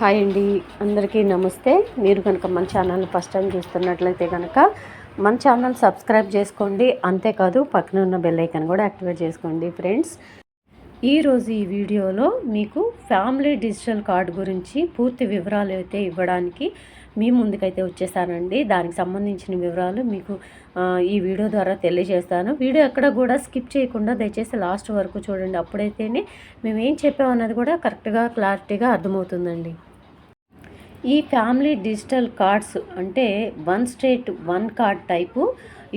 Hi అండి. అందరికీ నమస్తే. మీరు కనుక మన ఛానల్ ఫస్ట్ టైం చూస్తున్నట్లయితే కనుక మన ఛానల్ సబ్స్క్రైబ్ చేసుకోండి. అంతేకాదు పక్కన ఉన్న బెల్ ఐకాన్ కూడా యాక్టివేట్ చేసుకోండి ఫ్రెండ్స్. ఈరోజు ఈ వీడియోలో మీకు ఫ్యామిలీ డిజిటల్ కార్డు గురించి పూర్తి వివరాలు అయితే ఇవ్వడానికి మీ ముందుకైతే వచ్చేసానండి. దానికి సంబంధించిన వివరాలు మీకు ఈ వీడియో ద్వారా తెలియజేస్తాను. వీడియో ఎక్కడ కూడా స్కిప్ చేయకుండా దయచేసి లాస్ట్ వరకు చూడండి. అప్పుడైతేనే మేము ఏం చెప్పామన్నది కూడా కరెక్ట్గా క్లారిటీగా అర్థమవుతుందండి. ఈ ఫ్యామిలీ డిజిటల్ కార్డ్స్ అంటే one state one card type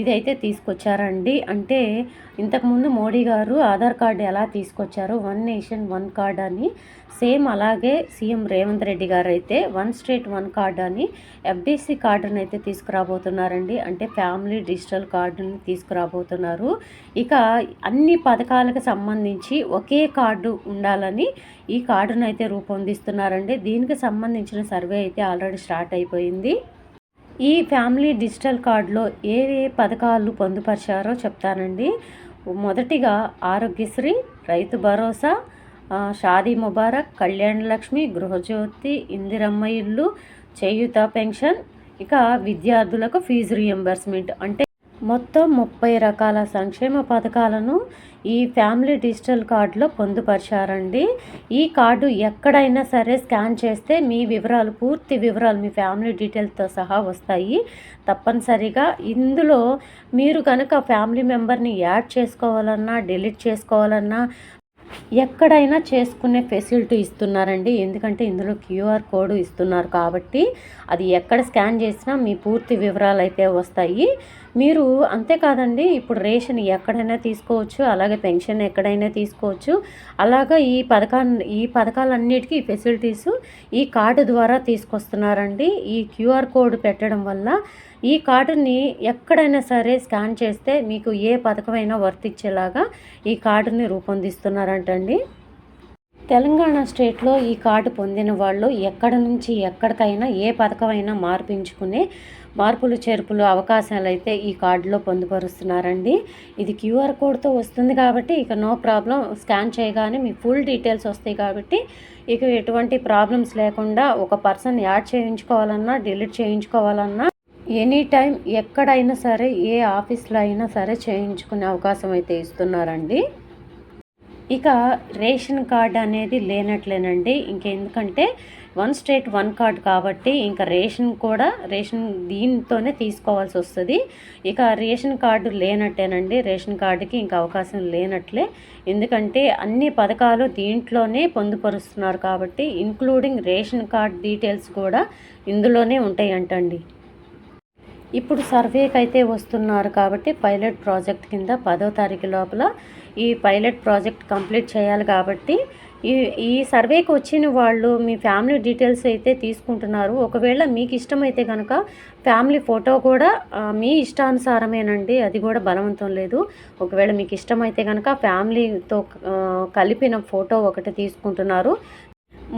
ఇదైతే తీసుకొచ్చారండి. అంటే ఇంతకుముందు మోడీ గారు ఆధార్ కార్డు ఎలా తీసుకొచ్చారో వన్ నేషన్ వన్ కార్డ్ అని సేమ్ అలాగే సీఎం రేవంత్ రెడ్డి గారు అయితే వన్ స్టేట్ వన్ కార్డ్ అని ఎఫ్డిసి కార్డుని అయితే తీసుకురాబోతున్నారండి. అంటే ఫ్యామిలీ డిజిటల్ కార్డుని తీసుకురాబోతున్నారు. ఇక అన్ని పథకాలకు సంబంధించి ఒకే కార్డు ఉండాలని ఈ కార్డును అయితే రూపొందిస్తున్నారండి. దీనికి సంబంధించిన సర్వే అయితే ఆల్రెడీ స్టార్ట్ అయిపోయింది. ఈ ఫ్యామిలీ డిజిటల్ కార్డులో ఏ ఏ పథకాలు పొందుపరిచారో చెప్తానండి. మొదటిగా ఆరోగ్యశ్రీ రైతు భరోసా షాదీ ముబారక్ కళ్యాణ లక్ష్మి గృహజ్యోతి ఇందిరమ్మ ఇల్లు చేయుత పెన్షన్ ఇక విద్యార్థులకు ఫీజు రియంబర్స్మెంట్ అంటే మొత్తం ముప్పై రకాల సంక్షేమ పథకాలను ఈ ఫ్యామిలీ డిజిటల్ కార్డులో పొందుపరిచారండి. ఈ కార్డు ఎక్కడైనా సరే స్కాన్ చేస్తే మీ వివరాలు పూర్తి వివరాలు మీ ఫ్యామిలీ డీటెయిల్స్తో సహా వస్తాయి. తప్పనిసరిగా ఇందులో మీరు కనుక ఫ్యామిలీ మెంబర్ని యాడ్ చేసుకోవాలన్నా డిలీట్ చేసుకోవాలన్నా ఎక్కడైనా చేసుకునే ఫెసిలిటీ ఇస్తున్నారండి. ఎందుకంటే ఇందులో క్యూఆర్ కోడ్ ఇస్తున్నారు కాబట్టి అది ఎక్కడ స్కాన్ చేసినా మీ పూర్తి వివరాలు అయితే వస్తాయి. మీరు అంతేకాదండి ఇప్పుడు రేషన్ ఎక్కడైనా తీసుకోవచ్చు అలాగే పెన్షన్ ఎక్కడైనా తీసుకోవచ్చు. అలాగా ఈ పథకాన్ని ఈ పథకాలన్నిటికీ ఈ ఫెసిలిటీస్ ఈ కార్డు ద్వారా తీసుకొస్తున్నారండి. ఈ క్యూఆర్ కోడ్ పెట్టడం వల్ల ఈ కార్డుని ఎక్కడైనా సరే స్కాన్ చేస్తే మీకు ఏ పథకమైనా వర్తించేలాగా ఈ కార్డుని రూపొందిస్తున్నారంటండి. తెలంగాణ స్టేట్లో ఈ కార్డు పొందిన వాళ్ళు ఎక్కడ నుంచి ఎక్కడికైనా ఏ పథకమైనా మార్పించుకునే మార్పులు చేర్పులు అవకాశాలు అయితే ఈ కార్డులో పొందుపరుస్తున్నారండి. ఇది క్యూఆర్ కోడ్తో వస్తుంది కాబట్టి ఇక నో ప్రాబ్లం. స్కాన్ చేయగానే మీ ఫుల్ డీటెయిల్స్ వస్తాయి కాబట్టి ఇక ఎటువంటి ప్రాబ్లమ్స్ లేకుండా ఒక పర్సన్ యాడ్ చేయించుకోవాలన్నా డిలీట్ చేయించుకోవాలన్నా ఎనీ టైం ఎక్కడైనా సరే ఏ ఆఫీస్లో అయినా సరే చేయించుకునే అవకాశం అయితే ఇస్తున్నారండి. ఇక రేషన్ కార్డ్ అనేది లేనట్లేనండి. ఇంకెందుకంటే వన్ స్టేట్ వన్ కార్డ్ కాబట్టి ఇంకా రేషన్ కూడా రేషన్ దీంతోనే తీసుకోవాల్సి వస్తుంది. ఇక రేషన్ కార్డు లేనట్టేనండి. రేషన్ కార్డుకి ఇంకా అవకాశం లేనట్లే. ఎందుకంటే అన్ని పథకాలు దీంట్లోనే పొందుపరుస్తున్నారు కాబట్టి ఇంక్లూడింగ్ రేషన్ కార్డ్ డీటెయిల్స్ కూడా ఇందులోనే ఉంటాయంటండి. ఇప్పుడు సర్వేకి అయితే వస్తున్నారు కాబట్టి పైలట్ ప్రాజెక్ట్ కింద పదో తారీఖు లోపల ఈ పైలట్ ప్రాజెక్ట్ కంప్లీట్ చేయాలి కాబట్టి ఈ ఈ సర్వేకి వచ్చిన వాళ్ళు మీ ఫ్యామిలీ డీటెయిల్స్ అయితే తీసుకుంటున్నారు. ఒకవేళ మీకు ఇష్టమైతే కనుక ఫ్యామిలీ ఫోటో కూడా మీ ఇష్టానుసారమేనండి. అది కూడా బలవంతం లేదు. ఒకవేళ మీకు ఇష్టమైతే కనుక ఫ్యామిలీతో కలిపిన ఫోటో ఒకటి తీసుకుంటున్నారు.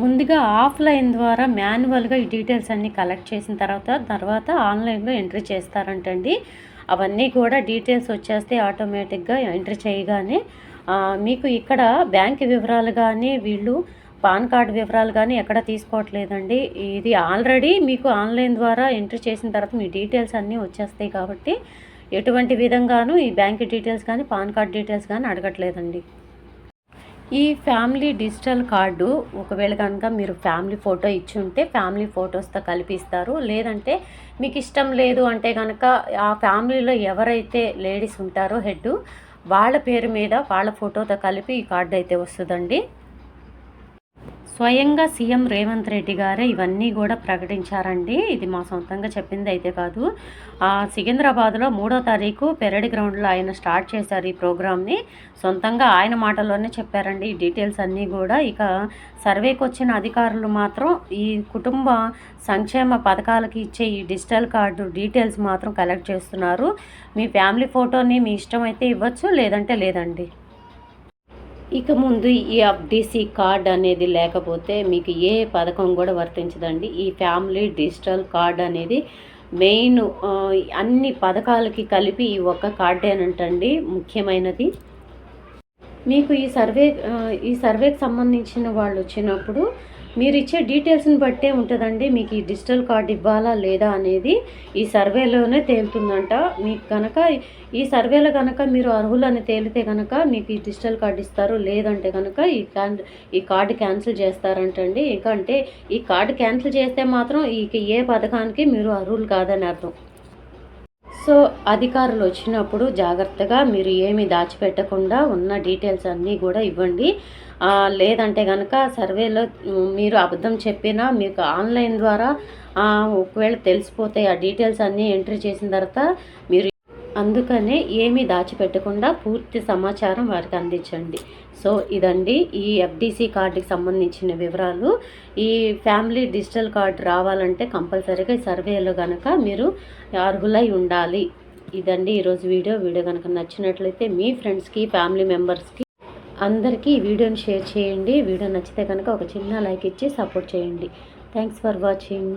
ముందుగా ఆఫ్లైన్ ద్వారా మాన్యువల్గా ఈ డీటెయిల్స్ అన్నీ కలెక్ట్ చేసిన తర్వాత తర్వాత ఆన్లైన్లో ఎంట్రీ చేస్తారంటండి. అవన్నీ కూడా డీటెయిల్స్ వచ్చేస్తే ఆటోమేటిక్గా ఎంట్రీ చేయగానే మీకు ఇక్కడ బ్యాంక్ వివరాలు కానీ వీళ్ళు పాన్ కార్డ్ వివరాలు కానీ ఎక్కడ తీసుకోవట్లేదండి. ఇది ఆల్రెడీ మీకు ఆన్లైన్ ద్వారా ఎంట్రీ చేసిన తర్వాత మీ డీటెయిల్స్ అన్నీ వచ్చేస్తాయి కాబట్టి ఎటువంటి విధంగానూ ఈ బ్యాంక్ డీటెయిల్స్ కానీ పాన్ కార్డ్ డీటెయిల్స్ కానీ అడగట్లేదండి. ఈ ఫ్యామిలీ డిజిటల్ కార్డు ఒకవేళ కనుక మీరు ఫ్యామిలీ ఫోటో ఇచ్చి ఉంటే ఫ్యామిలీ ఫొటోస్తో కలిపిస్తారు. లేదంటే మీకు ఇష్టం లేదు అంటే కనుక ఆ ఫ్యామిలీలో ఎవరైతే లేడీస్ ఉంటారో హెడ్ వాళ్ళ పేరు మీద వాళ్ళ ఫోటోతో కలిపి ఈ కార్డు అయితే వస్తుందండి. స్వయంగా సీఎం రేవంత్ రెడ్డి గారే ఇవన్నీ కూడా ప్రకటించారండి. ఇది మా సొంతంగా చెప్పింది అయితే కాదు. సికింద్రాబాద్లో మూడో తారీఖు పెరడి గ్రౌండ్లో ఆయన స్టార్ట్ చేశారు ఈ ప్రోగ్రామ్ని. సొంతంగా ఆయన మాటల్లోనే చెప్పారండి. ఈ డీటెయిల్స్ అన్నీ కూడా ఇక సర్వేకి వచ్చిన అధికారులు మాత్రం ఈ కుటుంబ సంక్షేమ పథకాలకి ఇచ్చే ఈ డిజిటల్ కార్డు డీటెయిల్స్ మాత్రం కలెక్ట్ చేస్తున్నారు. మీ ఫ్యామిలీ ఫోటోని మీ ఇష్టమైతే ఇవ్వచ్చు లేదంటే లేదండి. ఇక ముందు ఈ ఎఫ్డిసి కార్డ్ అనేది లేకపోతే మీకు ఏ పథకం కూడా వర్తించదండి. ఈ ఫ్యామిలీ డిజిటల్ కార్డ్ అనేది మెయిన్ అన్ని పథకాలకి కలిపి ఈ ఒక్క కార్డేనంటండి ముఖ్యమైనది మీకు ఈ సర్వే ఈ సర్వేకి సంబంధించిన వాళ్ళు వచ్చినప్పుడు మీరు ఇచ్చే డీటెయిల్స్ని బట్టే ఉంటుందండి. మీకు ఈ డిజిటల్ కార్డు ఇవ్వాలా లేదా అనేది ఈ సర్వేలోనే తేలుతుందంట. మీకు కనుక ఈ సర్వేలో కనుక మీరు అర్హులని తేలితే కనుక మీకు ఈ డిజిటల్ కార్డు ఇస్తారు. లేదంటే కనుక ఈ క్యాన్ ఈ కార్డు క్యాన్సిల్ చేస్తారంటండి. ఇంకా అంటే ఈ కార్డు క్యాన్సిల్ చేస్తే మాత్రం ఈ ఏ పథకానికి మీరు అర్హులు కాదని అర్థం. సో అధికారులు వచ్చినప్పుడు జాగ్రత్తగా మీరు ఏమి దాచిపెట్టకుండా ఉన్న డీటెయిల్స్ అన్నీ కూడా ఇవ్వండి. లేదంటే కనుక సర్వేలో మీరు అబద్ధం చెప్పినా మీకు ఆన్లైన్ ద్వారా ఒకవేళ తెలిసిపోతే ఆ డీటెయిల్స్ అన్నీ ఎంట్రీ చేసిన తర్వాత మీరు అందుకనే ఏమీ దాచిపెట్టకుండా పూర్తి సమాచారం వారికి అందించండి. సో ఇదండి ఈ ఎఫ్డిసి కార్డుకి సంబంధించిన వివరాలు. ఈ ఫ్యామిలీ డిజిటల్ కార్డు రావాలంటే కంపల్సరీగా ఈ సర్వేలో కనుక మీరు అర్హులై ఉండాలి. ఇదండి ఈరోజు వీడియో. వీడియో కనుక నచ్చినట్లయితే మీ ఫ్రెండ్స్కి ఫ్యామిలీ మెంబర్స్కి అందరికీ ఈ వీడియోని షేర్ చేయండి. వీడియో నచ్చితే కనుక ఒక చిన్న లైక్ ఇచ్చి సపోర్ట్ చేయండి. Thanks for watching.